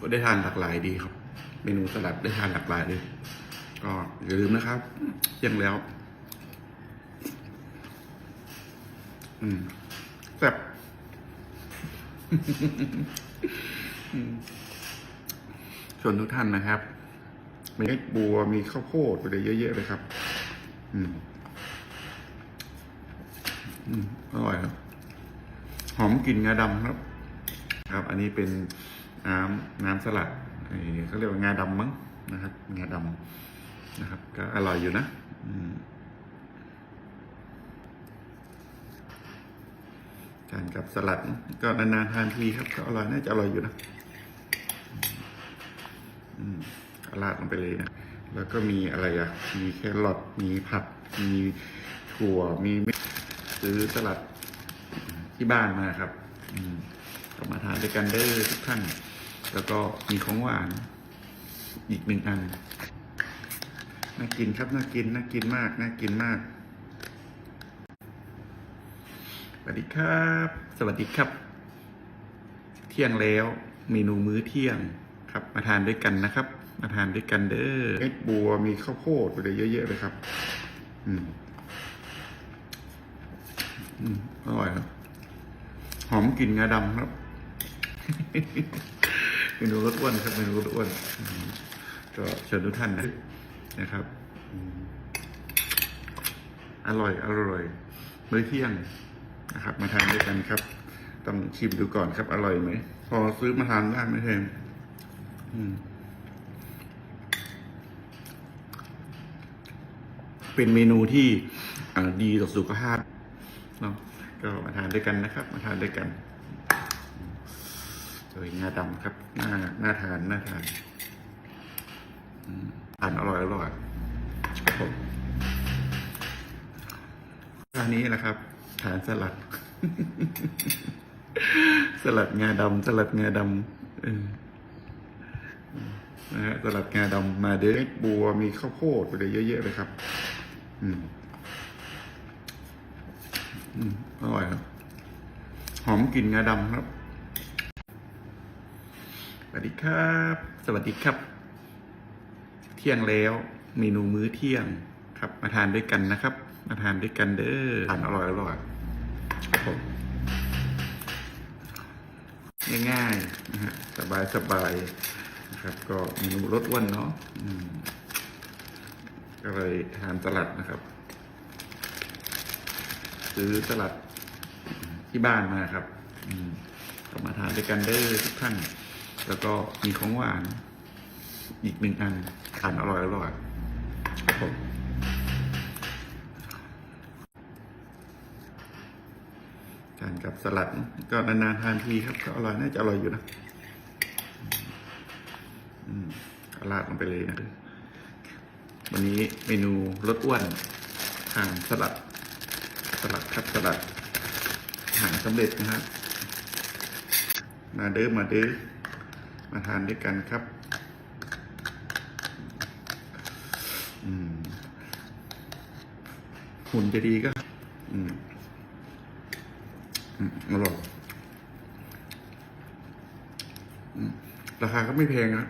ก็ได้ทานหลากหลายดีครับ เมนูสลัดได้ทานหลากหลายเลย ก็อย่าลืมนะครับเที่ยงแล้ว อืมแซ่บชวนทุกท่านนะครับมีบัวมีข้าวโพดอะไรเยอะๆเลยครับ อืมอืมอร่อยครับ หอมกลิ่นงาดำครับ ครับ อันนี้เป็น น้ำน้ำสลัดเขาเรียกว่างาดำมั้งนะครับ งาดำนะครับ ก็อร่อยอยู่นะทานกับสลัดก็นานๆทานทีครับก็อร่อยน่าจะอร่อยอยู่นะอืมก็ราดลงไปเลยนะ แล้วก็มีอะไรอะมีแครอทมีผัก มีถั่ว มีเม็ดซื้อสลัดที่บ้านมาครับ อืมก็มาทานด้วยกันเด้ทุกท่าน แล้วก็มีของหวานอีกหนึ่งอัน น่ากินครับ น่ากิน น่ากินมาก น่ากินมาก สวัสดีครับ สวัสดีครับ เที่ยงแล้ว เมนูมื้อเที่ยงครับ มาทานด้วยกันนะครับ มาทานด้วยกันเด้อเม็ดบัวมีข้าวโพดอะไรเยอะๆเลยครับ อืม อืมอร่อยครับ หอมกลิ่นงาดำครับ เมนูรสอ้วนครับเมนูรสอ้วนก็เชิญทุกท่านนะนะครับอร่อยอร่อยมื้อเที่ยงนะครับ มาทานด้วยกันครับ ต้องชิมดูก่อนครับ อร่อยไหมพอซื้อมาทานได้ไหมเทมอืมเป็นเมนูที่ดีต่อสุขภาพเนาะก็มาทานด้วยกันนะครับ มาทานด้วยกัน ยงาดำครับน่าน่าทานน่าทานทานอร่อยอร่อยครับผมนนี้แหละครับทานสลัด สลัดงาดำสลัดงาดำนะฮะสลัดงาดำมาเด้อเม็ดบัวมีข้าวโพดอะไรเยอะๆเลยครับ อืมอร่อยครับหอมกลิ่นงาดำครับ สวัสดีครับ สวัสดีครับ เที่ยงแล้วเมนูมื้อเที่ยงครับ มาทานด้วยกันนะครับ มาทานด้วยกันเด้อทานอร่อยอร่อยครับผมง่ายๆนะฮะสบายสบายนะครับ ก็เมนูรสอ้วนเนาะอืมก็เลยทานสลัดนะครับ ซื้อสลัดที่บ้านมาครับอืมก็มาทานด้วยกันเด้อทุกท่าน แล้วก็มีของหวาน อีกหนึ่งอันทานอร่อยอร่อยกับผมทานกับสลัดก็นานๆทานทีครับ ก็อร่อยน่าจะอร่อยอยู่นะอืมก็ราดลงไปเลยนะวันนี้เมนูรสอ้วนทานสลัด สลัดครับสลัดหารสำเร็จนะครับมาเด้อมาเด้อ มาทานด้วยกันครับหุ่นจะดีก็อร่อยราคาก็ไม่แพงนะ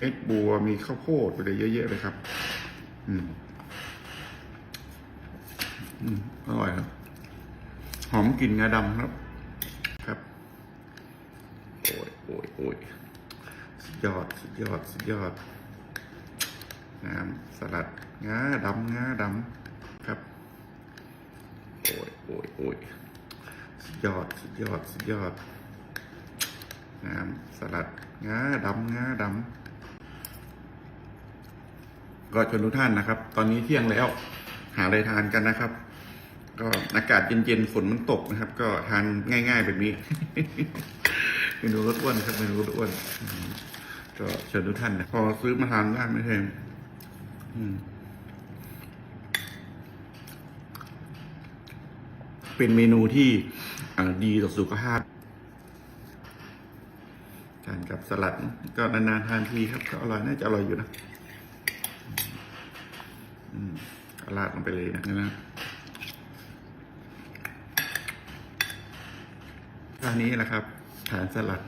เอ็ดบัวมีข้าวโพดอะไรเยอะๆเลยครับ อืมอืมอร่อยครับ หอมกลิ่นงาดำครับ โอ้ยโอ้ยโอ้ยสุดยอดสุดยอดสุดยอดน้ำสลัดงาดำงาดำครับโอ้ยโอ้ยโอ้ยสุดยอดสุดยอดสุดยอดน้ำสลัดงาดำงาดำก็ชวนทุกท่านนะครับ ตอนนี้เที่ยงแล้ว หาอะไรทานกันนะครับ ก็อากาศเย็นๆฝนมันตกนะครับ ก็ทานง่าย ๆ แบบนี้ มนูรสอ้วนครับเมนูรสอ้วนก็เชิญทุกท่านนะพอซื้อมาทานได้ไหมเทมอืมเป็นเมนูที่ดีต่อสุขภาพทานกับสลัดก็นานๆทานทีครับก็อร่อยน่าจะอร่อยอยู่นะอืมก็ราดลงไปเลยนะนะอันนี้แหละครับ ทานสลัด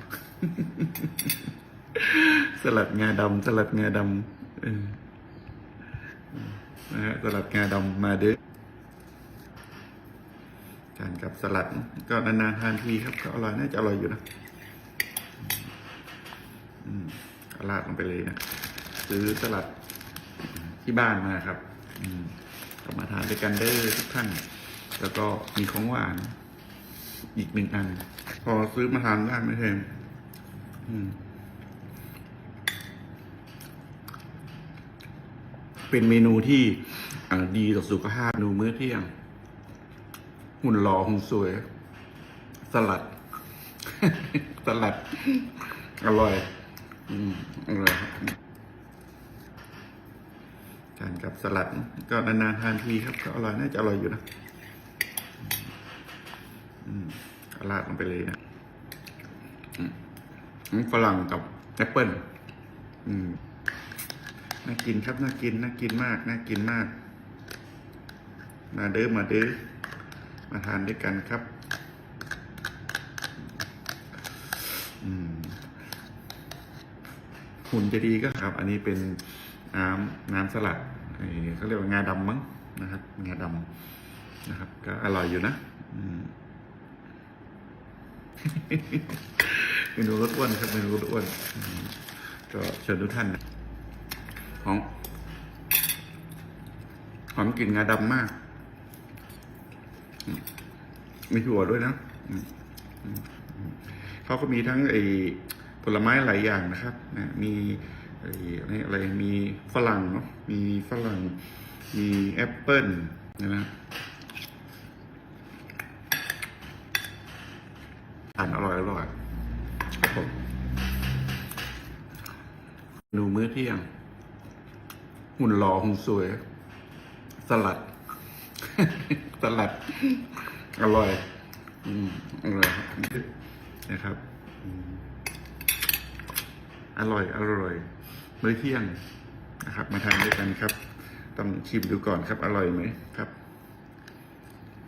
สลัดงาดำสลัดงาดำนะฮะสลัดงาดำมาเด้อทานกับสลัด ก็นานๆทานทีครับก็อร่อยน่าจะอร่อยอยู่นะอืมก็ราดลงไปเลยนะซื้อสลัดที่บ้านมาครับอืมก็มาทานด้วยกันเด้อทุกท่าน แล้วก็มีของหวานอีกหนึ่งอัน อซื้อมาทานได้ไม่แพงอืมเป็นเมนูที่ดีต่อสุขภาพเมนูมื้อเที่ยง หุ่นหล่อหุ่นสวย สลัด สลัด อร่อย อืมอร่อยครับทานกับสลัด ก็นานๆทานทีครับ ก็อร่อย น่าจะอร่อยอยู่นะ อืม ราดลงไปเลยนะฝรั่งกับแอปเปิ้ลน่ากินครับน่ากินน่ากินมากน่ากินมาก มาเด้อมาเด้อมาทานด้วยกันครับหุ่นจะดีก็ครับ อันนี้เป็นน้ำน้ำสลัดเอ่อเขาเรียกว่างาดำมั้งนะครับ งาดำนะครับ ก็อร่อยอยู่นะ อืม เมนูรสอ้วนครับเมนูรสอ้วนก็เชิญทุกท่านนะหอมหอมกลิ่นงาดำมาก มีถั่วด้วยนะเขาก็มีทั้งไอ้ผลไม้หลายอย่างนะครับนะมีไออะไรอะไรมีฝรั่งเนาะมีฝรั่ง มีแอปเปิ้ลนะนะทานอร่อยอร่อยครับผมเม นูมื้อเที่ยง หุ่นหล่อหุ่นสวย สลัด สลัด อร่อย อืมอร่อยนะครับอืมอร่อย อร่อยมื้อเที่ยงนะครับ มาทานด้วยกันครับ ต้องชิมดูก่อนครับ อร่อยไหมครับ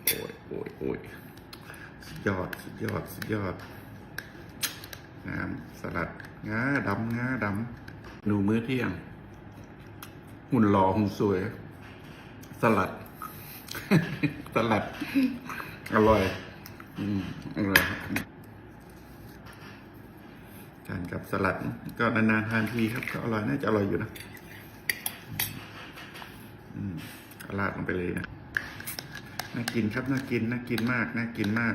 โอ้ยโอ้ยโอ้ยสุดยอดสุดยอดสุดยอดน้ำสลัดงาดำงาดำ หนูมื้อเที่ยง หุ่นหล่อหุ่นสวย สลัด สลัด อร่อย อืมอร่อยครับทานกับสลัด ก็นานๆทานทีครับ ก็อร่อยน่าจะอร่อยอยู่นะอืมราดลงไปเลยนะ น่ากินครับ น่ากิน น่ากินมาก น่ากินมาก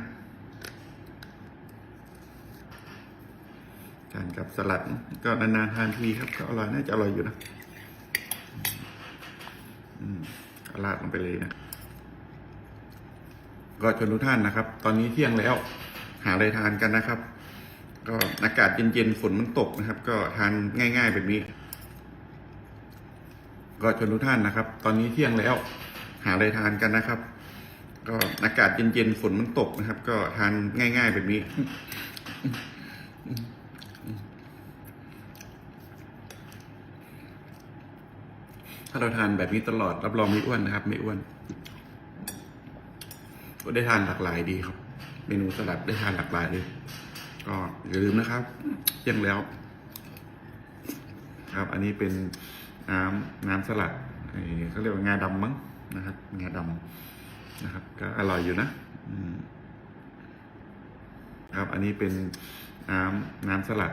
ทานกับสลัดก็นานๆทานทีครับ ก็อร่อยน่าจะอร่อยอยู่นะอืมราดลงไปเลยนะก็ชวนทุกท่านนะครับ ตอนนี้เที่ยงแล้ว หาอะไรทานกันนะครับ ก็อากาศเย็นๆฝนมันตกนะครับ ก็ทานง่ายๆแบบนี้ ก็ชวนทุกท่านนะครับ ตอนนี้เที่ยงแล้ว หาอะไรทานกันนะครับ ก็อากาศเย็นๆฝนมันตกนะครับ ก็ทานง่ายๆแบบนี้ ถ้าเราทานแบบนี้ตลอดรับรองไม่อ้วนนะครับ ไม่อ้วน ก็ได้ทานหลากหลายดีครับ เมนูสลัดได้ทานหลากหลายเลย ก็อย่าลืมนะครับเที่ยงแล้ว ครับ อันนี้เป็นน้ำน้ำสลัดเขาเรียกว่างาดำมั้งนะครับงาดำนะครับ ก็อร่อยอยู่นะครับ อันนี้เป็นน้ำน้ำสลัด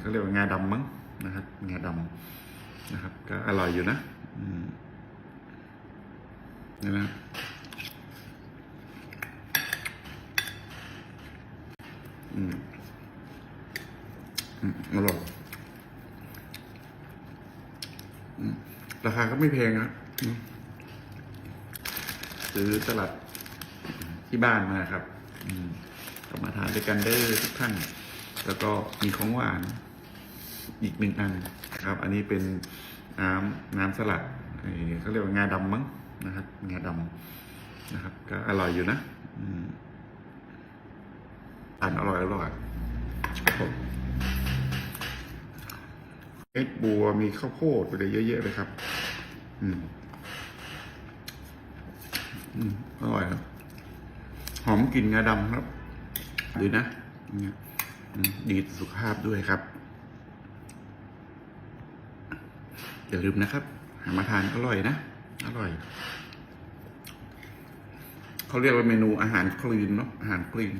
เขาเรียกว่างาดำมั้งนะครับงาดำนะครับ ก็อร่อยอยู่นะ นี่นะอืมอืมอร่อยอืมราคาก็ไม่แพงนะอืมซื้อสลัดที่บ้านมาครับอืมก็มาทานด้วยกันเด้ทุกท่าน แล้วก็มีของหวานอีกหนึ่งอันครับ อันนี้เป็น น้ำน้ำสลัดเขาเรียกว่างาดำมั้งนะครับงาดำนะครับ ก็อร่อยอยู่นะอืมทานอร่อยอร่อยเม็ดบัวมีข้าวโพดไปเลยเยอะๆเลยครับ อืมอืมอร่อยครับหอมกลิ่นงาดำครับดูนะเนี่ยดีสุขภาพด้วยครับ อย่าลืมนะครับหามาทานอร่อยนะ อร่อย เขาเรียกว่าเมนูอาหารคลีนเนาะอาหารคลีน